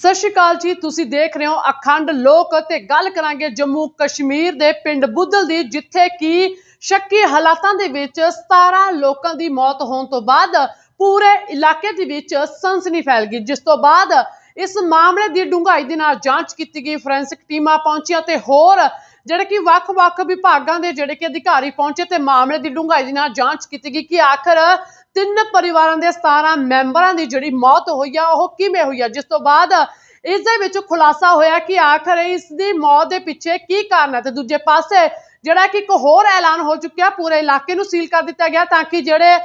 ਸਤਿ ਸ਼੍ਰੀ ਅਕਾਲ ਜੀ, ਤੁਸੀਂ ਦੇਖ ਰਹੇ ਹੋ ਅਖੰਡ ਲੋਕ ਤੇ ਗੱਲ ਕਰਾਂਗੇ ਜੰਮੂ ਕਸ਼ਮੀਰ ਦੇ ਪਿੰਡ ਬੁੱਧਲ ਦੀ, ਜਿੱਥੇ ਕਿ ਸ਼ੱਕੀ ਹਾਲਾਤਾਂ ਦੇ ਵਿੱਚ 17 ਲੋਕਾਂ ਦੀ ਮੌਤ ਹੋਣ ਤੋਂ ਬਾਅਦ ਪੂਰੇ ਇਲਾਕੇ ਦੇ ਵਿੱਚ ਸਨਸਨੀ ਫੈਲ ਗਈ, ਜਿਸ ਤੋਂ ਬਾਅਦ ਇਸ ਮਾਮਲੇ ਦੀ ਡੂੰਘਾਈ ਦੇ ਨਾਲ ਜਾਂਚ ਕੀਤੀ ਗਈ, ਫੋਰੈਂਸਿਕ ਟੀਮਾਂ ਪਹੁੰਚੀਆਂ ਤੇ ਹੋਰ ਜਿਹੜੇ ਕਿ ਵੱਖ-ਵੱਖ ਵਿਭਾਗਾਂ ਦੇ ਜਿਹੜੇ ਕਿ ਅਧਿਕਾਰੀ ਪਹੁੰਚੇ ਤੇ ਮਾਮਲੇ ਦੀ ਡੂੰਘਾਈ ਦੇ ਨਾਲ ਜਾਂਚ ਕੀਤੀ ਗਈ ਕਿ ਆਖਰ ਤਿੰਨ ਪਰਿਵਾਰਾਂ ਦੇ 17 ਮੈਂਬਰਾਂ ਦੀ ਜਿਹੜੀ ਮੌਤ ਹੋਈ ਆ ਉਹ ਕਿਵੇਂ ਹੋਈ ਆ? ਜਿਸ ਤੋਂ ਬਾਅਦ ਇਸ ਦੇ ਵਿੱਚ ਖੁਲਾਸਾ ਹੋਇਆ ਕਿ ਆਖਰ ਇਸ ਦੀ ਮੌਤ ਦੇ ਪਿੱਛੇ ਕੀ ਕਾਰਨ ਹੈ ਤੇ ਦੂਜੇ ਪਾਸੇ ਜਿਹੜਾ ਕਿ ਇੱਕ ਹੋਰ ਐਲਾਨ ਹੋ ਚੁੱਕਿਆ ਪੂਰੇ ਇਲਾਕੇ ਨੂੰ ਸੀਲ ਕਰ ਦਿੱਤਾ ਗਿਆ ਤਾਂ ਕਿ ਜਿਹੜੇ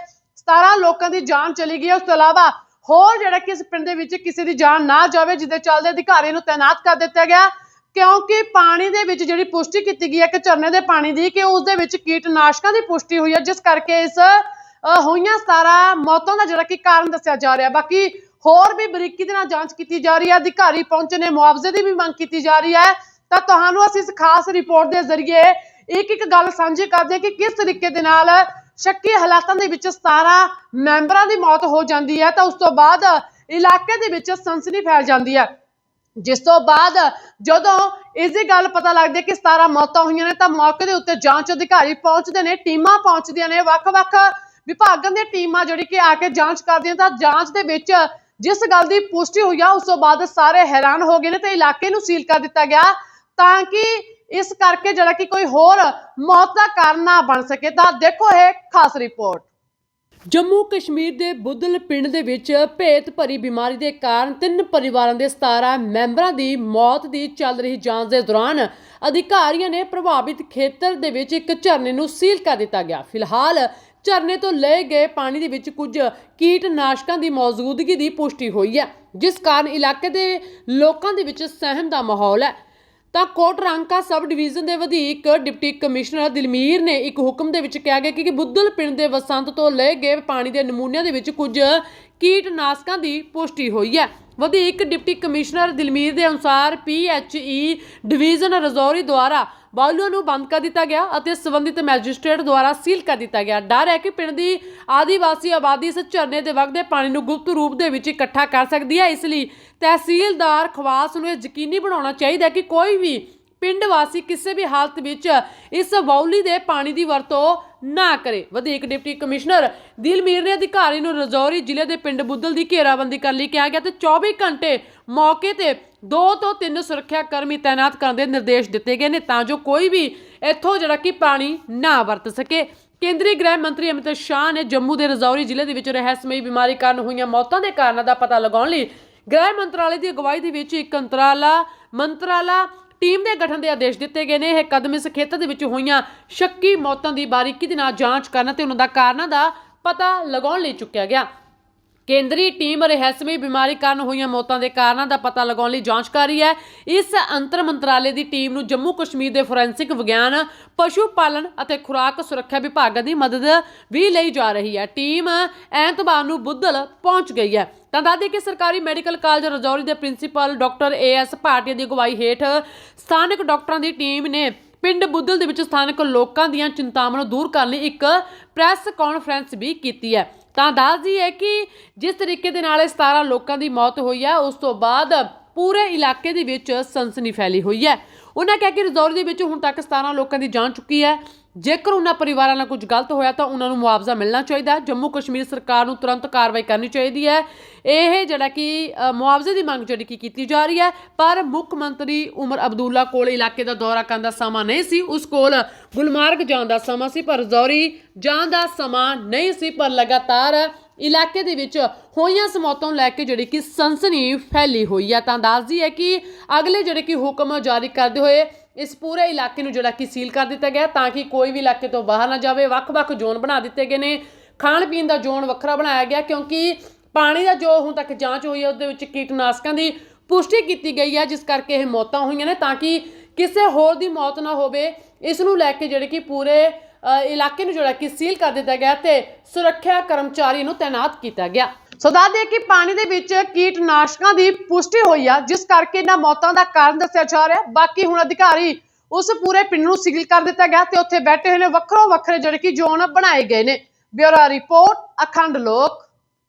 17 ਲੋਕਾਂ ਦੀ ਜਾਨ ਚਲੀ ਗਈ ਹੈ, ਉਸ ਤੋਂ ਇਲਾਵਾ ਹੋਰ ਜਿਹੜਾ ਕਿ ਇਸ ਪਿੰਡ ਦੇ ਵਿੱਚ ਕਿਸੇ ਦੀ ਜਾਨ ਨਾ ਜਾਵੇ ਜਿਹਦੇ ਚੱਲਦੇ ਅਧਿਕਾਰੀ ਨੂੰ ਤਾਇਨਾਤ ਕਰ ਦਿੱਤਾ ਗਿਆ ਕਿਉਂਕਿ ਪਾਣੀ ਦੇ ਵਿੱਚ ਜਿਹੜੀ ਪੁਸ਼ਟੀ ਕੀਤੀ ਗਈ ਹੈ ਕਿ ਝਰਨੇ ਦੇ ਪਾਣੀ ਦੀ ਕਿ ਉਸ ਦੇ ਵਿੱਚ ਕੀਟਨਾਸ਼ਕਾਂ ਦੀ ਪੁਸ਼ਟੀ ਹੋਈ ਹੈ ਜਿਸ ਕਰਕੇ ਇਸ ਹੋਈਆਂ 17 ਮੌਤਾਂ ਦਾ ਜਿਹੜਾ ਕਿ ਕਾਰਨ ਦੱਸਿਆ ਜਾ ਰਿਹਾ। ਬਾਕੀ ਹੋਰ ਵੀ ਬਰੀਕੀ ਦੇ ਨਾਲ ਜਾਂਚ ਕੀਤੀ ਜਾ ਰਹੀ ਹੈ। ਅਧਿਕਾਰੀ ਪਹੁੰਚੇ ਨੇ, ਮੁਆਵਜ਼ੇ ਦੀ ਵੀ ਮੰਗ ਕੀਤੀ ਜਾ ਰਹੀ ਹੈ। ਤਾਂ ਤੁਹਾਨੂੰ ਅਸੀਂ ਇਸ ਖਾਸ ਰਿਪੋਰਟ ਦੇ ਜ਼ਰੀਏ ਇੱਕ ਇੱਕ ਗੱਲ ਸਾਂਝੀ ਕਰਦੇ ਹਾਂ ਕਿ ਕਿਸ ਤਰੀਕੇ ਦੇ ਨਾਲ ਸ਼ੱਕੀ ਹਾਲਾਤਾਂ ਦੇ ਵਿੱਚ 17 ਮੈਂਬਰਾਂ ਦੀ ਮੌਤ ਹੋ ਜਾਂਦੀ ਹੈ। ਤਾਂ ਉਸ ਤੋਂ ਬਾਅਦ ਇਲਾਕੇ ਦੇ ਵਿੱਚ ਸਨਸਨੀ ਫੈਲ ਜਾਂਦੀ ਹੈ। ਜਿਸ ਤੋਂ ਬਾਅਦ ਜਦੋਂ ਇਸ ਦੀ ਗੱਲ ਪਤਾ ਲੱਗਦੀ ਹੈ ਕਿ 17 ਮੌਤਾਂ ਹੋਈਆਂ ਨੇ, ਤਾਂ ਮੌਕੇ ਦੇ ਉੱਤੇ ਜਾਂਚ ਅਧਿਕਾਰੀ ਪਹੁੰਚਦੇ ਨੇ, ਟੀਮਾਂ ਪਹੁੰਚਦੀਆਂ ਨੇ, ਵੱਖ-ਵੱਖ ਵਿਭਾਗਾਂ ਦੀਆਂ ਟੀਮਾਂ ਜਿਹੜੀ ਕਿ ਆ ਕੇ ਜਾਂਚ ਕਰਦੀਆਂ ਤਾਂ ਜਾਂਚ ਦੇ ਵਿੱਚ ਜਿਸ ਗੱਲ ਦੀ ਪੁਸ਼ਟੀ ਹੋਈ ਆ, ਉਸ ਤੋਂ ਬਾਅਦ ਸਾਰੇ ਹੈਰਾਨ ਹੋ ਗਏ ਨੇ ਤੇ ਇਲਾਕੇ ਨੂੰ ਸੀਲ ਕਰ ਦਿੱਤਾ ਗਿਆ ਤਾਂ ਕਿ ਇਸ ਕਰਕੇ ਜਿਹੜਾ ਕਿ ਕੋਈ ਹੋਰ ਮੌਤ ਦਾ ਕਾਰਨ ਨਾ ਬਣ ਸਕੇ। ਤਾਂ ਦੇਖੋ ਇਹ ਖਾਸ ਰਿਪੋਰਟ। ਜੰਮੂ ਕਸ਼ਮੀਰ ਦੇ ਬੁੱਧਲ ਪਿੰਡ ਦੇ ਵਿੱਚ ਭੇਤ ਭਰੀ ਬਿਮਾਰੀ ਦੇ ਕਾਰਨ ਤਿੰਨ ਪਰਿਵਾਰਾਂ ਦੇ 17 ਮੈਂਬਰਾਂ ਦੀ ਮੌਤ ਦੀ ਚੱਲ ਰਹੀ ਜਾਂਚ ਦੇ ਦੌਰਾਨ ਅਧਿਕਾਰੀਆਂ ਨੇ ਪ੍ਰਭਾਵਿਤ ਖੇਤਰ ਦੇ ਵਿੱਚ ਇੱਕ ਝਰਨੇ ਨੂੰ ਸੀਲ ਕਰ ਦਿੱਤਾ ਗਿਆ। ਫਿਲਹਾਲ ਝਰਨੇ ਤੋਂ ਲਏ ਗਏ ਪਾਣੀ ਦੇ ਵਿੱਚ ਕੁਝ ਕੀਟਨਾਸ਼ਕਾਂ ਦੀ ਮੌਜੂਦਗੀ ਦੀ ਪੁਸ਼ਟੀ ਹੋਈ ਹੈ, ਜਿਸ ਕਾਰਨ ਇਲਾਕੇ ਦੇ ਲੋਕਾਂ ਦੇ ਵਿੱਚ ਸਹਿਮ ਦਾ ਮਾਹੌਲ ਹੈ। ਤਾਂ ਕੋਟਰਾਂਕਾ ਸਬ ਡਿਵੀਜ਼ਨ ਦੇ ਵਧੀਕ ਡਿਪਟੀ ਕਮਿਸ਼ਨਰ ਦਿਲਮੀਰ ਨੇ ਇੱਕ ਹੁਕਮ ਦੇ ਵਿੱਚ ਕਿਹਾ ਗਿਆ ਕਿ ਬੁੱਧਲ ਪਿੰਡ ਦੇ ਵਸੰਤ ਤੋਂ ਲਏ ਗਏ ਪਾਣੀ ਦੇ ਨਮੂਨਿਆਂ ਦੇ ਵਿੱਚ ਕੁਝ ਕੀਟਨਾਸ਼ਕਾਂ ਦੀ ਪੁਸ਼ਟੀ ਹੋਈ ਹੈ। ਵਧੀਕ ਡਿਪਟੀ ਕਮਿਸ਼ਨਰ ਦਿਲਮੀਰ ਦੇ ਅਨੁਸਾਰ ਪੀਐਚਈ ਡਿਵੀਜ਼ਨ ਰਜੌਰੀ ਦੁਆਰਾ ਬਾਲੂਆਂ ਨੂੰ ਬੰਦ ਕਰ ਦਿੱਤਾ ਗਿਆ ਅਤੇ ਸੰਬੰਧਿਤ ਮੈਜਿਸਟ੍ਰੇਟ ਦੁਆਰਾ ਸੀਲ ਕਰ ਦਿੱਤਾ ਗਿਆ। ਡਰ ਹੈ ਕਿ ਪਿੰਡ ਦੀ ਆਦੀਵਾਸੀ ਆਬਾਦੀ ਇਸ ਝਰਨੇ ਦੇ ਵਗਦੇ ਪਾਣੀ ਨੂੰ ਗੁਪਤ ਰੂਪ ਦੇ ਵਿੱਚ ਇਕੱਠਾ ਕਰ ਸਕਦੀ ਹੈ। ਇਸ ਲਈ ਤਹਿਸੀਲਦਾਰ ਖਵਾਸ ਨੂੰ ਇਹ ਯਕੀਨੀ ਬਣਾਉਣਾ ਚਾਹੀਦਾ ਹੈ ਕਿ ਕੋਈ ਵੀ ਪਿੰਡ ਵਾਸੀ ਕਿਸੇ ਵੀ ਹਾਲਤ ਵਿੱਚ ਇਸ ਬੌਲੀ ਦੇ ਪਾਣੀ ਦੀ ਵਰਤੋਂ ਨਾ ਕਰੇ। ਵਧੀਕ ਡਿਪਟੀ ਕਮਿਸ਼ਨਰ ਦਿਲਮੀਰ ਨੇ ਅਧਿਕਾਰੀ ਨੂੰ ਰਜੌਰੀ ਜ਼ਿਲ੍ਹੇ ਦੇ ਪਿੰਡ ਬੁੱਦਲ ਦੀ ਘੇਰਾਬੰਦੀ ਕਰਨ ਲਈ ਕਿਹਾ ਗਿਆ ਤੇ 24 ਘੰਟੇ ਮੌਕੇ ਤੇ 2 ਤੋਂ 3 ਸੁਰੱਖਿਆ ਕਰਮੀ ਤਾਇਨਾਤ ਕਰਨ ਦੇ ਨਿਰਦੇਸ਼ ਦਿੱਤੇ ਗਏ ਨੇ ਤਾਂ ਜੋ ਕੋਈ ਵੀ ਇੱਥੋਂ ਜਿਹੜਾ ਕਿ ਪਾਣੀ ਨਾ ਵਰਤ ਸਕੇ। ਕੇਂਦਰੀ ਗ੍ਰਹਿ ਮੰਤਰੀ ਅਮਿਤ ਸ਼ਾਹ ਨੇ ਜੰਮੂ ਦੇ ਰਜੌਰੀ ਜ਼ਿਲ੍ਹੇ ਦੇ ਵਿੱਚ ਰਹੱਸਮਈ ਬਿਮਾਰੀ ਕਾਰਨ ਹੋਈਆਂ ਮੌਤਾਂ ਦੇ ਕਾਰਨਾਂ ਦਾ ਪਤਾ ਲਗਾਉਣ ਲਈ ਗ੍ਰਹਿ ਮੰਤਰਾਲੇ ਦੀ ਅਗਵਾਈ ਦੇ ਵਿੱਚ ਇੱਕ ਅੰਤਰਾਲਾ ਮੰਤਰਾਲਾ ਟੀਮ ਦੇ ਗਠਨ ਦੇ ਆਦੇਸ਼ ਦਿੱਤੇ ਗਏ ਨੇ। ਇਹ ਕਦਮ ਇਸ ਖੇਤਰ ਦੇ ਵਿੱਚ ਹੋਈਆਂ ਸ਼ੱਕੀ ਮੌਤਾਂ ਦੀ ਬਾਰੀਕੀ ਦੇ ਨਾਲ ਜਾਂਚ ਕਰਨ ਤੇ ਉਹਨਾਂ ਦਾ ਕਾਰਨਾਂ ਦਾ ਪਤਾ ਲਗਾਉਣ ਲਈ ਚੁੱਕਿਆ ਗਿਆ। ਕੇਂਦਰੀ ਟੀਮ ਰਹੱਸਮਈ ਬਿਮਾਰੀ ਕਾਰਨ ਹੋਈਆਂ ਮੌਤਾਂ ਦੇ ਕਾਰਨਾਂ ਦਾ ਪਤਾ ਲਗਾਉਣ ਲਈ ਜਾਂਚ ਕਰ ਰਹੀ ਹੈ। ਇਸ ਅੰਤਰ ਮੰਤਰਾਲੇ ਦੀ ਟੀਮ ਨੂੰ ਜੰਮੂ ਕਸ਼ਮੀਰ ਦੇ ਫੋਰੈਂਸਿਕ ਵਿਗਿਆਨ, ਪਸ਼ੂ ਪਾਲਣ ਅਤੇ ਖੁਰਾਕ ਸੁਰੱਖਿਆ ਵਿਭਾਗਾਂ ਦੀ ਮਦਦ ਵੀ ਲਈ ਜਾ ਰਹੀ ਹੈ। ਟੀਮ ਐਤਵਾਰ ਨੂੰ ਬੁੱਧਲ ਪਹੁੰਚ ਗਈ ਹੈ। ਤਾਂ ਦੱਸਦੇ ਕਿ ਸਰਕਾਰੀ ਮੈਡੀਕਲ ਕਾਲਜ ਰਜੌਰੀ ਦੇ principal doctor A S Bhatia ਦੀ ਅਗਵਾਈ ਹੇਠ ਸਥਾਨਕ ਡਾਕਟਰਾਂ ਦੀ ਟੀਮ ਨੇ ਪਿੰਡ ਬੁੱਧਲ ਦੇ ਵਿੱਚ ਸਥਾਨਕ ਲੋਕਾਂ ਦੀਆਂ ਚਿੰਤਾਵਾਂ ਨੂੰ ਦੂਰ ਕਰਨ ਲਈ ਇੱਕ ਪ੍ਰੈਸ ਕਾਨਫਰੰਸ ਵੀ ਕੀਤੀ ਹੈ। ਤਾਂ ਦੱਸਦੀ ਹੈ ਕਿ ਜਿਸ ਤਰੀਕੇ ਦੇ ਨਾਲ ਇਹ 17 ਲੋਕਾਂ ਦੀ ਮੌਤ ਹੋਈ ਹੈ ਉਸ ਤੋਂ ਬਾਅਦ ਪੂਰੇ ਇਲਾਕੇ ਦੇ ਵਿੱਚ ਸਨਸਨੀ ਫੈਲੀ ਹੋਈ ਹੈ। ਉਹਨਾਂ ਕਹਿ ਕਿ ਰਜੌਰੀ ਦੇ ਵਿੱਚ ਹੁਣ ਤੱਕ 17 ਲੋਕਾਂ ਦੀ ਜਾਨ ਚੁੱਕੀ ਹੈ। ਜੇਕਰ ਉਹਨਾਂ ਪਰਿਵਾਰਾਂ ਨਾਲ ਕੁਝ ਗਲਤ ਹੋਇਆ ਤਾਂ ਉਹਨਾਂ ਨੂੰ ਮੁਆਵਜ਼ਾ ਮਿਲਣਾ ਚਾਹੀਦਾ ਜੰਮੂ ਕਸ਼ਮੀਰ ਸਰਕਾਰ ਨੂੰ ਤੁਰੰਤ ਕਾਰਵਾਈ ਕਰਨੀ ਚਾਹੀਦੀ ਹੈ। ਇਹ ਜਿਹੜਾ ਕਿ ਮੁਆਵਜ਼ੇ ਦੀ ਮੰਗ ਜਿਹੜੀ ਕਿ ਕੀਤੀ ਜਾ ਰਹੀ ਹੈ, ਪਰ ਮੁੱਖ ਮੰਤਰੀ ਉਮਰ ਅਬਦੁੱਲਾ ਕੋਲ ਇਲਾਕੇ ਦਾ ਦੌਰਾ ਕਰਨ ਦਾ ਸਮਾਂ ਨਹੀਂ ਸੀ। ਉਸ ਕੋਲ ਗੁਲਮਾਰਗ ਜਾਣ ਦਾ ਸਮਾਂ ਸੀ, ਪਰ ਜ਼ੌਰੀ ਜਾਣ ਦਾ ਸਮਾਂ ਨਹੀਂ ਸੀ, ਪਰ ਲਗਾਤਾਰ ਇਲਾਕੇ ਦੇ ਵਿੱਚ ਹੋਈਆਂ ਸਮੌਤਾਂ ਨੂੰ ਲੈ ਕੇ ਜਿਹੜੀ ਕਿ ਸਨਸਨੀ ਫੈਲੀ ਹੋਈ ਆ। ਤਾਂ ਦੱਸਦੀ ਹੈ ਕਿ ਅਗਲੇ ਜਿਹੜੇ ਕਿ ਹੁਕਮ ਜਾਰੀ ਕਰਦੇ ਹੋਏ ਇਸ ਪੂਰੇ ਇਲਾਕੇ ਨੂੰ ਜਿਹੜਾ ਕਿ ਸੀਲ ਕਰ ਦਿੱਤਾ ਗਿਆ ਤਾਂ ਕਿ ਕੋਈ ਵੀ ਇਲਾਕੇ ਤੋਂ ਬਾਹਰ ਨਾ ਜਾਵੇ। ਵੱਖ-ਵੱਖ ਜ਼ੋਨ ਬਣਾ ਦਿੱਤੇ ਗਏ ਨੇ। ਖਾਣ ਪੀਣ ਦਾ ਜ਼ੋਨ ਵੱਖਰਾ ਬਣਾਇਆ ਗਿਆ ਕਿਉਂਕਿ ਪਾਣੀ ਦਾ ਜੋ ਹੁਣ ਤੱਕ ਜਾਂਚ ਹੋਈ ਹੈ, ਉਹਦੇ ਵਿੱਚ ਕੀਟਨਾਸ਼ਕਾਂ ਦੀ ਪੁਸ਼ਟੀ ਕੀਤੀ ਗਈ ਹੈ, ਜਿਸ ਕਰਕੇ ਇਹ ਮੌਤਾਂ ਹੋਈਆਂ ਨੇ ਤਾਂ ਕਿ ਕਿਸੇ ਹੋਰ ਦੀ ਮੌਤ ਨਾ ਹੋਵੇ। ਇਸ ਨੂੰ ਲੈ ਕੇ ਜਿਹੜੇ ਕਿ ਪੂਰੇ ਇਲਾਕੇ ਨੂੰ ਜਿਹੜਾ ਕਿ ਸੀਲ ਕਰ ਦਿੱਤਾ ਗਿਆ ਤੇ ਸੁਰੱਖਿਆ ਕਰਮਚਾਰੀ ਨੂੰ ਤਾਇਨਾਤ ਕੀਤਾ ਗਿਆ। ਸੋ ਦੱਸਦੇ ਕਿ ਪਾਣੀ ਦੇ ਵਿੱਚ ਕੀਟਨਾਸ਼ਕਾਂ ਦੀ ਪੁਸ਼ਟੀ ਹੋਈ ਆ, ਜਿਸ ਕਰਕੇ ਇਹਨਾਂ ਮੌਤਾਂ ਦਾ ਕਾਰਨ ਦੱਸਿਆ ਜਾ ਰਿਹਾ ਬਾਕੀ ਹੁਣ ਅਧਿਕਾਰੀ ਉਸ ਪੂਰੇ ਪਿੰਡ ਨੂੰ ਸੀਲ ਕਰ ਦਿੱਤਾ ਗਿਆ ਤੇ ਉੱਥੇ ਬੈਠੇ ਹੋਏ ਨੇ ਵੱਖਰੋ ਵੱਖਰੇ ਜਿਹੜੇ ਕਿ ਜ਼ੋਨ ਬਣਾਏ ਗਏ ਨੇ। ਬਿਊਰੋ ਰਿਪੋਰਟ, ਅਖੰਡ ਲੋਕ।